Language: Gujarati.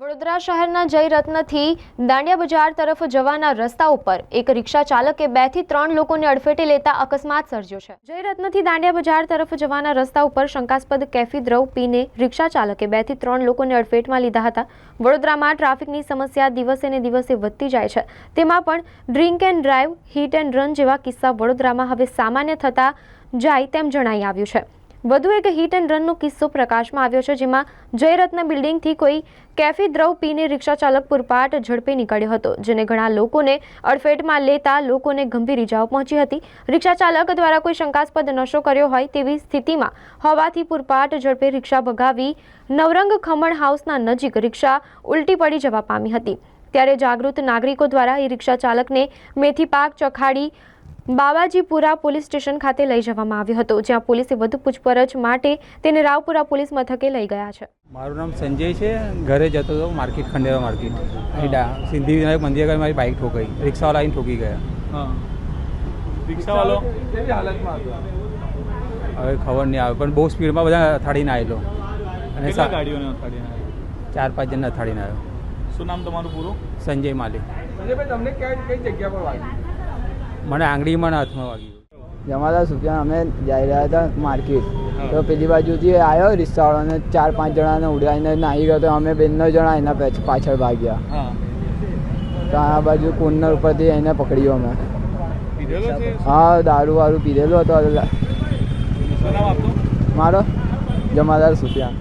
વડોદરા શહેરના જયરત્નથી દાંડિયા બજાર તરફ જવાના રસ્તા ઉપર એક રિક્ષા ચાલકે બેથી ત્રણ લોકોને અડફેટે લેતા અકસ્માત સર્જ્યો છે. જયરત્નથી દાંડિયા બજાર તરફ જવાના રસ્તા ઉપર શંકાસ્પદ કેફી દ્રવ પીને રિક્ષા ચાલકે બેથી ત્રણ લોકોને અડફેટમાં લીધા હતા. વડોદરામાં ટ્રાફિકની સમસ્યા દિવસે ને દિવસે વધતી જાય છે. તેમાં પણ drink and drive, hit and run જેવા કિસ્સા વડોદરામાં હવે સામાન્ય થતા જાય તેમ જણાઈ આવ્યું છે. વધુ એક હિટ એન્ડ રનનો કિસ્સો પ્રકાશમાં આવ્યો છે, જેમાં જયરત્ન બિલ્ડિંગથી કોઈ કેફી દ્રવ પીને રિક્ષા ચાલક પૂરપાટ ઝડપે નીકળ્યો હતો, જેને ઘણા લોકોને અડફેટમાં લેતા લોકોને ગંભીર ઇજાઓ પહોંચી હતી. રિક્ષા ચાલક દ્વારા કોઈ શંકાસ્પદ નશો કર્યો હોય તેવી સ્થિતિમાં હોવાથી પૂરપાટ ઝડપે રિક્ષા ભગાવી નવરંગ ખમણ હાઉસના નજીક રિક્ષા ઉલટી પડી જવા પામી હતી. ત્યારે જાગૃત નાગરિકો દ્વારા એ રિક્ષા ચાલકને મેથી પાક ચખાડી બાવાજીપુરા પોલીસ સ્ટેશન ખાતે લઈ જવામાં આવ્યો હતો જ્યાં પોલીસે વધુ પૂછપરછ માટે તેને રાવપુરા પોલીસ મથકે લઈ ગયા છે. મારું નામ સંજય છે. ઘરે જતો હતો માર્કેટ ખંડેરા માર્કેટ. ડા સિદ્ધિ વિનાયક મંદિર આગળ મારી બાઇક ઠોકાઈ. રિક્ષાવાળા આવીને ઠોકી ગયા. હા. રિક્ષાવાળો? હવે ખબર નહીં આવે પણ બહુ સ્પીડમાં બધા અથાડીને આવેલો. અને ગાડીઓને અથાડીને આવ્યો? ચાર પાંચ જણ અથાડીને આવ્યો. શું નામ તમારું પૂરું? સંજય માલિક. તમને કઈ કઈ જગ્યા પર વાગ્યું મને આંગળીમાં હાથમાં વાગ્યું જમાદાર સુફિયાન અમે જઈ રહ્યા હતા માર્કેટ. તો પેલી બાજુથી આવ્યો રિક્ષાવાળાને ચાર પાંચ જણાને ઉડાવીને નાહી ગયો તો અમે બેનનો જણા એના પાછળ ભાગ્યા. તો આ બાજુ કોર્નર ઉપરથી એને પકડ્યો અમે. હા દારૂ વારૂ પીધેલો હતો. મારો? જમાદાર સુફિયાન